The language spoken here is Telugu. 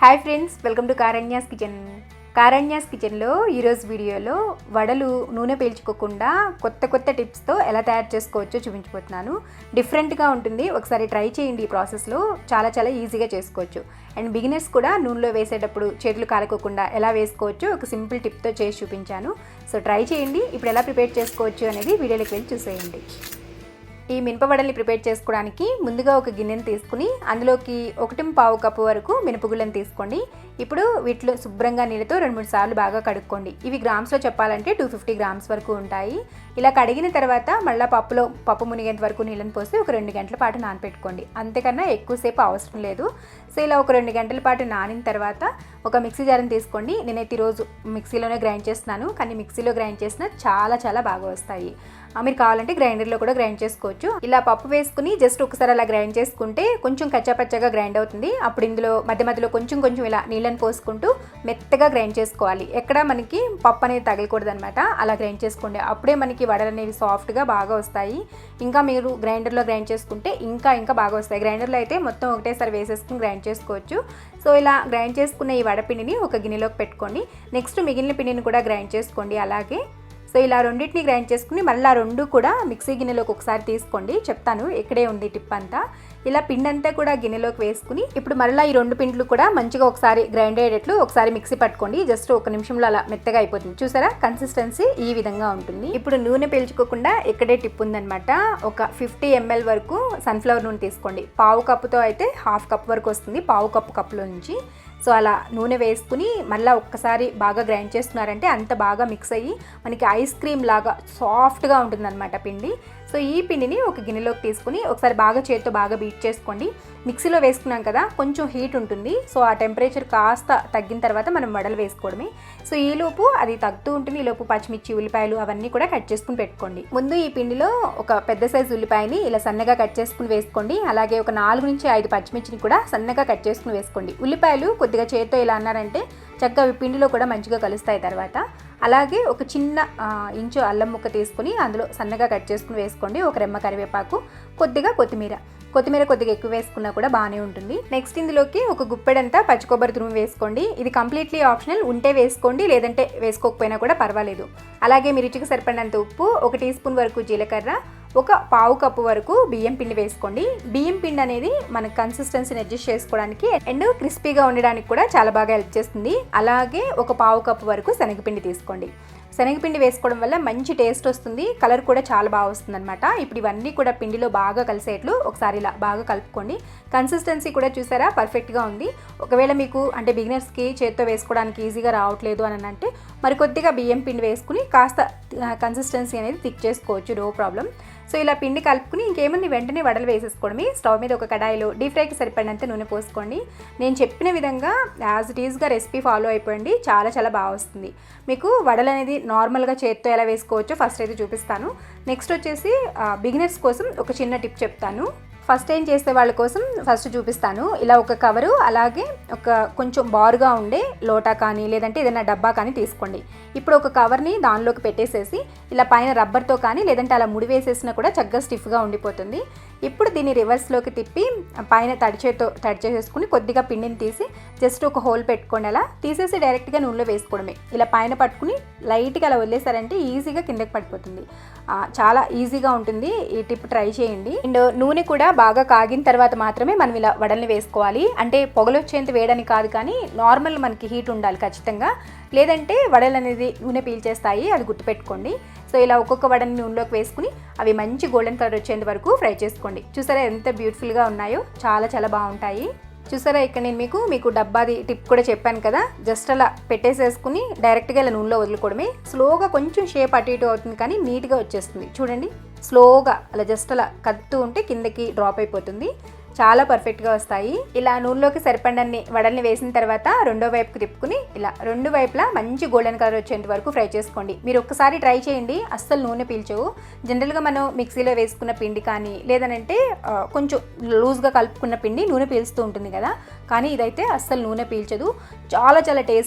Hi friends welcome to Karanya's kitchen Karanya's కిచెన్లో ఈరోజు వీడియోలో వడలు నూనె పీల్చుకోకుండా కొత్త కొత్త టిప్స్తో ఎలా తయారు చేసుకోవచ్చో చూపించబోతున్నాను. డిఫరెంట్గా ఉంటుంది. ఒకసారి ట్రై చేయండి ఈ ప్రాసెస్లో. చాలా చాలా ఈజీగా చేసుకోవచ్చు. అండ్ బిగినర్స్ కూడా నూనెలో వేసేటప్పుడు చేతులు కాలకోకుండా ఎలా వేసుకోవచ్చో ఒక సింపుల్ టిప్తో చేసి చూపించాను. సో ట్రై చేయండి. ఇప్పుడు ఎలా ప్రిపేర్ చేసుకోవచ్చు అనేది వీడియోలోకి వెళ్ళి చూసేయండి. ఈ మినపవడల్ని ప్రిపేర్ చేసుకోవడానికి ముందుగా ఒక గిన్నెని తీసుకుని అందులోకి ఒకటి పావు కప్పు వరకు మినపగుళ్ళని తీసుకోండి. ఇప్పుడు వీటిలో శుభ్రంగా నీళ్ళతో రెండు మూడు సార్లు బాగా కడుక్కోండి. ఇవి గ్రామ్స్లో చెప్పాలంటే టూ ఫిఫ్టీ గ్రామ్స్ వరకు ఉంటాయి. ఇలా కడిగిన తర్వాత మళ్ళీ పప్పులో పప్పు మునిగేంత వరకు నీళ్ళని పోసి ఒక రెండు గంటల పాటు నానపెట్టుకోండి. అంతేకన్నా ఎక్కువసేపు అవసరం లేదు. సో ఇలా ఒక రెండు గంటల పాటు నానిన తర్వాత ఒక మిక్సీ జార్ని తీసుకోండి. నేనైతే ఈరోజు మిక్సీలోనే గ్రైండ్ చేస్తున్నాను. కానీ మిక్సీలో గ్రైండ్ చేసిన చాలా చాలా బాగా వస్తాయి. మీరు కావాలంటే గ్రైండర్లో కూడా గ్రైండ్ చేసుకోవచ్చు. ఇలా పప్పు వేసుకుని జస్ట్ ఒకసారి అలా గ్రైండ్ చేసుకుంటే కొంచెం కచ్చాపచ్చగా గ్రైండ్ అవుతుంది. అప్పుడు ఇందులో మధ్య మధ్యలో కొంచెం కొంచెం ఇలా నీళ్ళని పోసుకుంటూ మెత్తగా గ్రైండ్ చేసుకోవాలి. ఎక్కడ మనకి పప్పు అనేది తగలకూడదు అనమాట అలా గ్రైండ్ చేసుకోండి. అప్పుడే మనకి వడలు అనేవి సాఫ్ట్గా బాగా వస్తాయి. ఇంకా మీరు గ్రైండర్లో గ్రైండ్ చేసుకుంటే ఇంకా ఇంకా బాగా వస్తాయి. గ్రైండర్లో అయితే మొత్తం ఒకటేసారి వేసేసుకుని గ్రైండ్ చేసుకోవచ్చు. సో ఇలా గ్రైండ్ చేసుకున్న ఈ వడపిండిని ఒక గిన్నెలోకి పెట్టుకోండి. నెక్స్ట్ మిగిలిన పిండిని కూడా గ్రైండ్ చేసుకోండి. అలాగే సో ఇలా రెండింటిని గ్రైండ్ చేసుకుని మళ్ళీ రెండు కూడా మిక్సీ గిన్నెలోకి ఒకసారి తీసుకోండి. చెప్తాను ఇక్కడే ఉంది టిప్ అంతా. ఇలా పిండి అంతా కూడా గిన్నెలోకి వేసుకుని ఇప్పుడు మళ్ళీ ఈ రెండు పిండ్లు కూడా మంచిగా ఒకసారి గ్రైండ్ అయ్యేటట్లు ఒకసారి మిక్సీ పట్టుకోండి. జస్ట్ ఒక నిమిషంలో అలా మెత్తగా అయిపోతుంది. చూసారా? కన్సిస్టెన్సీ ఈ విధంగా ఉంటుంది. ఇప్పుడు నూనె పీల్చుకోకుండా ఇక్కడే టిప్ ఉందనమాట ఒక ఫిఫ్టీ ఎంఎల్ వరకు సన్ఫ్లవర్ నూనె తీసుకోండి. పావు కప్పుతో అయితే హాఫ్ కప్ వరకు వస్తుంది పావు కప్పు కప్పులో నుంచి. సో అలా నూనె వేసుకుని మళ్ళీ ఒక్కసారి బాగా గ్రైండ్ చేస్తున్నారంటే అంత బాగా మిక్స్ అయ్యి మనకి ఐస్ క్రీమ్ లాగా సాఫ్ట్గా ఉంటుందన్నమాట పిండి. సో ఈ పిండిని ఒక గిన్నెలోకి తీసుకుని ఒకసారి బాగా చేతితో బాగా బీట్ చేసుకోండి. మిక్సీలో వేసుకున్నాం కదా కొంచెం హీట్ ఉంటుంది. సో ఆ టెంపరేచర్ కాస్త తగ్గిన తర్వాత మనం వడలు వేసుకోవడమే. సో ఈలోపు అది తగ్గుతూ ఉంటుంది. ఈలోపు పచ్చిమిర్చి ఉల్లిపాయలు అవన్నీ కూడా కట్ చేసుకుని పెట్టుకోండి. ముందు ఈ పిండిలో ఒక పెద్ద సైజు ఉల్లిపాయని ఇలా సన్నగా కట్ చేసుకుని వేసుకోండి. అలాగే ఒక నాలుగు నుంచి ఐదు పచ్చిమిర్చిని కూడా సన్నగా కట్ చేసుకుని వేసుకోండి. ఉల్లిపాయలు కొద్దిగా చేతితో ఇలా అన్నారంటే చక్కగా పిండిలో కూడా మంచిగా కలుస్తాయి తర్వాత. అలాగే ఒక చిన్న ఇంచు అల్లం ముక్క తీసుకుని అందులో సన్నగా కట్ చేసుకుని వేసుకోండి. ఒక రెమ్మ కరివేపాకు కొద్దిగా కొత్తిమీర. కొత్తిమీర కొద్దిగా ఎక్కువ వేసుకున్నా కూడా బాగానే ఉంటుంది. నెక్స్ట్ ఇందులోకి ఒక గుప్పెడంతా పచ్చి కొబ్బరి తురుము వేసుకోండి. ఇది కంప్లీట్లీ ఆప్షనల్ ఉంటే వేసుకోండి లేదంటే వేసుకోకపోయినా కూడా పర్వాలేదు. అలాగే మీ రుచికి సరిపడినంత ఉప్పు ఒక టీ స్పూన్ వరకు జీలకర్ర ఒక పావు కప్పు వరకు బియ్యం పిండి వేసుకోండి. బియ్యం పిండి అనేది మన కన్సిస్టెన్సీని అడ్జస్ట్ చేసుకోవడానికి అండ్ క్రిస్పీగా ఉండడానికి కూడా చాలా బాగా హెల్ప్ చేస్తుంది. అలాగే ఒక పావు కప్పు వరకు శనగపిండి తీసుకోండి. శనగపిండి వేసుకోవడం వల్ల మంచి టేస్ట్ వస్తుంది. కలర్ కూడా చాలా బాగా వస్తుంది అనమాట ఇప్పుడు ఇవన్నీ కూడా పిండిలో బాగా కలిసేట్లు ఒకసారి ఇలా బాగా కలుపుకోండి. కన్సిస్టెన్సీ కూడా చూసారా? పర్ఫెక్ట్గా ఉంది. ఒకవేళ మీకు అంటే బిగినర్స్కి చేత్తో వేసుకోవడానికి ఈజీగా రావట్లేదు అని అంటే మరి కొద్దిగా బియ్యం పిండి వేసుకుని కాస్త కన్సిస్టెన్సీ అనేది థిక్ చేసుకోవచ్చు. నో ప్రాబ్లం సో ఇలా పిండి కలుపుకుని ఇంకేముంది వెంటనే వడలు వేసేసుకోవడమే స్టవ్ మీద ఒక కడాయిలో డీప్ ఫ్రైకి సరిపడినంత నూనె పోసుకోండి. నేను చెప్పిన విధంగా యాజ్ ఇట్ ఈస్గా రెసిపీ ఫాలో అయిపోయింది. చాలా చాలా బాగా వస్తుంది. మీకు వడలు అనేది నార్మల్గా చేత్తో ఎలా వేసుకోవచ్చో ఫస్ట్ అయితే చూపిస్తాను. నెక్స్ట్ వచ్చేసి బిగినర్స్ కోసం ఒక చిన్న టిప్ చెప్తాను. ఫస్ట్ ఏం చేసే వాళ్ళ కోసం ఫస్ట్ చూపిస్తాను. ఇలా ఒక కవరు అలాగే ఒక కొంచెం బారుగా ఉండే లోటా కానీ లేదంటే ఏదైనా డబ్బా కానీ తీసుకోండి. ఇప్పుడు ఒక కవర్ని దానిలోకి పెట్టేసేసి ఇలా పైన రబ్బర్తో కానీ లేదంటే అలా ముడి వేసేసినా కూడా చక్కగా స్టిఫ్గా ఉండిపోతుంది. ఇప్పుడు దీన్ని రివర్స్లోకి తిప్పి పైన తడిచేతో తడి చేసేసుకుని కొద్దిగా పిండిని తీసి జస్ట్ ఒక హోల్ పెట్టుకోండి అలా. తీసేసి డైరెక్ట్గా నూనెలో వేసుకోవడమే. ఇలా పైన పట్టుకుని లైట్గా అలా వదిలేసారంటే ఈజీగా కిందకి పడిపోతుంది. చాలా ఈజీగా ఉంటుంది. ఈ టిప్ ట్రై చేయండి. అండ్ నూనె కూడా బాగా కాగిన తర్వాత మాత్రమే మనం ఇలా వడల్ని వేసుకోవాలి. అంటే పొగలు వచ్చేంత వేయడానికి కాదు కానీ నార్మల్ మనకి హీట్ ఉండాలి ఖచ్చితంగా. లేదంటే వడలు అనేది నూనె పీల్చేస్తాయి అది గుర్తుపెట్టుకోండి. సో ఇలా ఒక్కొక్క వడని నూనెలోకి వేసుకుని అవి మంచి గోల్డెన్ కలర్ వచ్చేంత వరకు ఫ్రై చేసుకోండి చూసారా ఎంత బ్యూటిఫుల్గా ఉన్నాయో? చాలా చాలా బాగుంటాయి. చూసారా ఇక్కడ నేను మీకు మీకు డబ్బాది టిప్ కూడా చెప్పాను కదా? జస్ట్ అలా పెట్టేసేసుకుని డైరెక్ట్గా ఇలా నూనెలో వదులుకోవడమే. స్లోగా కొంచెం షేప్ అటు ఇటు అవుతుంది కానీ నీట్గా వచ్చేస్తుంది. చూడండి. స్లోగా అలా జస్ట్ అలా కదుతూ ఉంటే కిందకి డ్రాప్ అయిపోతుంది. చాలా పర్ఫెక్ట్గా వస్తాయి. ఇలా నూనెలోకి సరిపడన్ని వడల్ని వేసిన తర్వాత రెండో వైపుకి తిప్పుకుని ఇలా రెండు వైపులా మంచి గోల్డెన్ కలర్ వచ్చేంత వరకు ఫ్రై చేసుకోండి. మీరు ఒక్కసారి ట్రై చేయండి. అస్సలు నూనె పీల్చవు. జనరల్గా మనం మిక్సీలో వేసుకున్న పిండి కానీ లేదనంటే ఆ, కొంచెం లూజ్గా కలుపుకున్న పిండి నూనె పీల్చుతూ ఉంటుంది కదా. కానీ ఇదైతే అస్సలు నూనె పీల్చదు. చాలా చాలా టేస్ట్